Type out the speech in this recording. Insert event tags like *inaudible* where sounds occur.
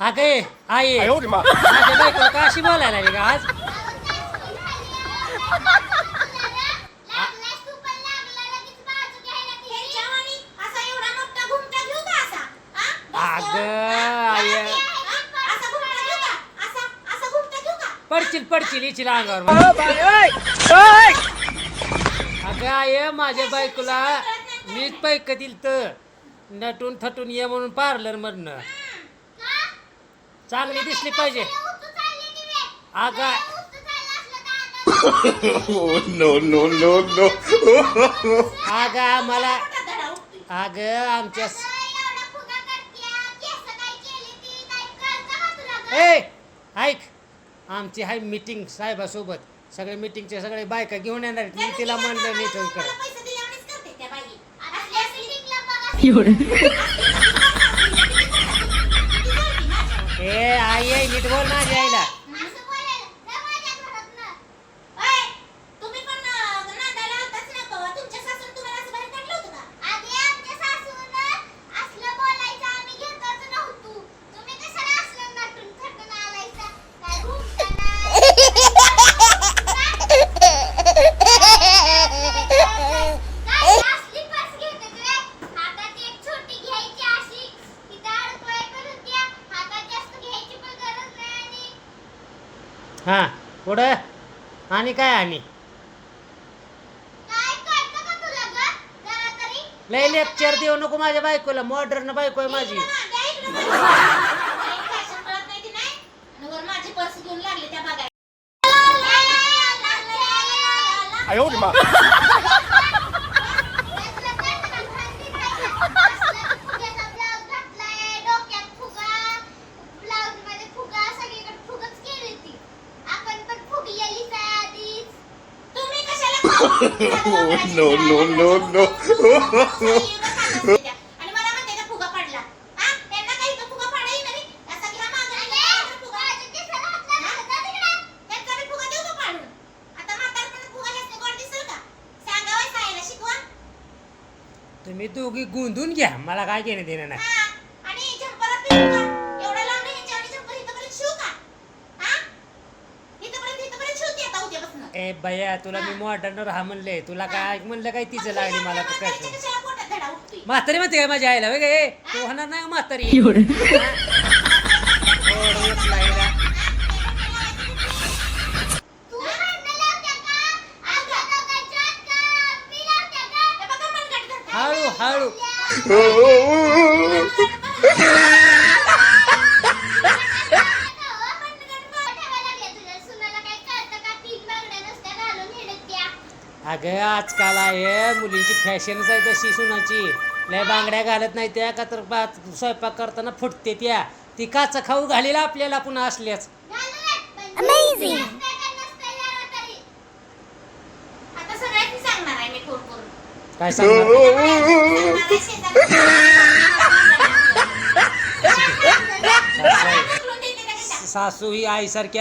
हा काय आई माझ्या बायकोला का अशी बोलायला लागली का आज? अग पडचील पडशील हिची अंगावर अगं आय माझ्या बायकोला मीच पैक दिल तर नटून थटून ये म्हणून पार्लर मधनं. चांगली दिसली पाहिजे. ती *laughs* Oh no no no no! अगं आम्हाला. अगं आमच्या अगं, एवढा फुगा करत्या, केस काय केली ती, काय कळतं का तुला गं? ए ऐक. आमची हाय मीटिंग साहेबासोबत. सगळे मीटिंगचे सगळे बायका घेऊन येणार आहेत. मी तिला म्हणलं नीट कर पैसे आई आई नीट हा पुढं. आणि काय आणि? काय कळतं का तुला ग? जरा तरी? लय लेक्चर देऊ नको माझ्या बायकोला. मॉडर्न बायको आहे माझी. इकडं *laughs* सांगा वय सायला शिकवा तुम्ही दोघी गुंदून घ्या. मला काय घेणं देणं नाही ए बया तुला मी मॉडर्न राहा म्हणले. तुला काय म्हणलं काय तिचं लागली मला तर उठतोय म्हातारी म्हणते काय माझ्या आईला? वेगळे तू होणार नाही म्हातारी. हा? गोड *laughs* उठला हिला. तू भांडणं लावत्या का? आमच्या दोघांच्यात का? मी लावत्या का? हे बघा मनगट धरते. हळू हळू अगं आजकाल आहे. मुलींची फॅशनच आहे तशी सुनाची. लय बांगड्या घालत नाही त्या का तर बा स्वयंपाक करताना फुटते त्या. ती काचा खाऊ घालीला आपल्याला पुन्हा असल्याच. काय सांगणार? सासू ही आईसारखी